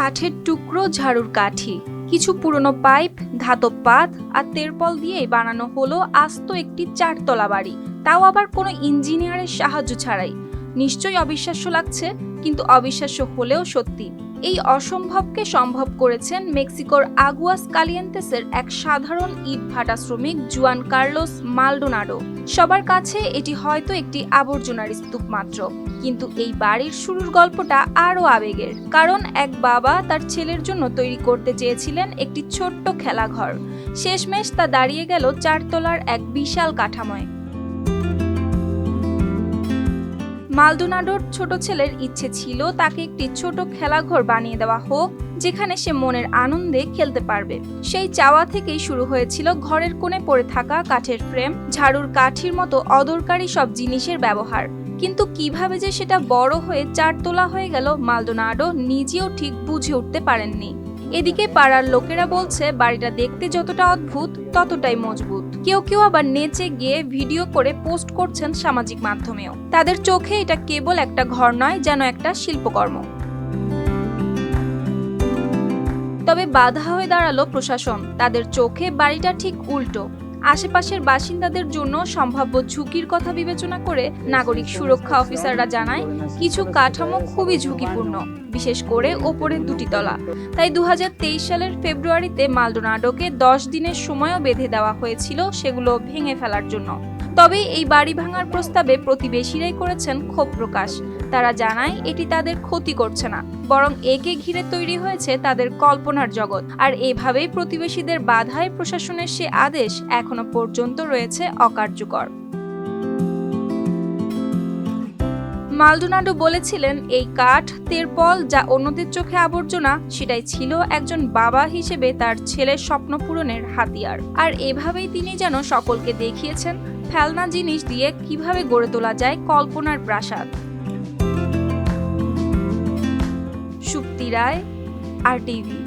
কাঠের টুকরো ঝাড়ুর কাঠি, কিছু পুরনো পাইপ, ধাতব পাত আর তেরপল দিয়েই বানানো হলো আস্ত একটি চারতলা বাড়ি। তাও আবার কোনো ইঞ্জিনিয়ারের সাহায্য ছাড়াই। নিশ্চয়ই অবিশ্বাস্য লাগছে, কিন্তু অবিশ্বাস্য হলেও সত্যি। এই অসম্ভবকে সম্ভব করেছেন মেক্সিকোর আগুয়াস কালিয়েন্তেসের এক সাধারণ ইট ভাটা শ্রমিক জুয়ান কার্লোস মালডোনাডো সবার কাছে এটি হয়তো একটি আবর্জনার স্তূপ মাত্র, কিন্তু এই বাড়ির শুরুর গল্পটা আরও আবেগের, কারণ এক বাবা তার ছেলের জন্য তৈরি করতে চেয়েছিলেন একটি ছোট্ট খেলাঘর। শেষমেশ তা দাঁড়িয়ে গেল চারতলার এক বিশাল কাঠামোয়। মালদোনাডোর ছোট ছেলের ইচ্ছে ছিল তাকে একটি ছোট খেলাঘর বানিয়ে দেওয়া হোক, যেখানে সে মনের আনন্দে খেলতে পারবে। সেই চাওয়া থেকেই শুরু হয়েছিল ঘরের কোণে পড়ে থাকা কাঠের ফ্রেম, ঝাড়ুর কাঠির মতো অদরকারি সব জিনিসের ব্যবহার। কিন্তু কীভাবে যে সেটা বড় হয়ে চারতলা হয়ে গেল মালদোনাডো নিজেও ঠিক বুঝে উঠতে পারেননি। এদিকে পাড়ার লোকেরা বলছে, বাড়িটা দেখতে যতটা অদ্ভুত, ততটাই মজবুত। কেউ কেউ আবার নেচে গিয়ে ভিডিও করে পোস্ট করছেন সামাজিক মাধ্যমেও। তাদের চোখে এটা কেবল একটা ঘর নয়, যেন একটা শিল্পকর্ম। তবে বাধা হয়ে দাঁড়াল প্রশাসন। তাদের চোখে বাড়িটা ঠিক উল্টো। আশেপাশের বাসিন্দাদের জন্য সম্ভাব্য ঝুঁকির কথা বিবেচনা করে নাগরিক সুরক্ষা অফিসাররা জানায়, কিছু কাঠামো খুবই ঝুঁকিপূর্ণ, বিশেষ করে ওপরে দুটি তলা। তাই দু হাজার তেইশ সালের ফেব্রুয়ারিতে মালডোনাডোকে দশ দিনের সময়ও বেঁধে দেওয়া হয়েছিল সেগুলো ভেঙে ফেলার জন্য। তবে এই বাড়ি ভাঙার প্রস্তাবে প্রতিবেশীরাই করেছেন ক্ষোভ প্রকাশ। তারা জানায়, এটি তাদের ক্ষতি করছে না, বরং একে ঘিরে তৈরি হয়েছে তাদের কল্পনার জগৎ। আর এভাবেই প্রতিবেশীদের বাধায় প্রশাসনের সে আদেশ এখনও পর্যন্ত রয়েছে অকার্যকর। মালডোনাডো বলেছিলেন, এই কাঠ তেরপল যা অন্যদের চোখে আবর্জনা, সেটাই ছিল একজন বাবা হিসেবে তার ছেলের স্বপ্ন পূরণের হাতিয়ার। আর এভাবেই তিনি যেন সকলকে দেখিয়েছেন, ফেলনা জিনিস দিয়ে কীভাবে গড়ে তোলা যায় কল্পনার প্রাসাদ। রায় আর টিভি।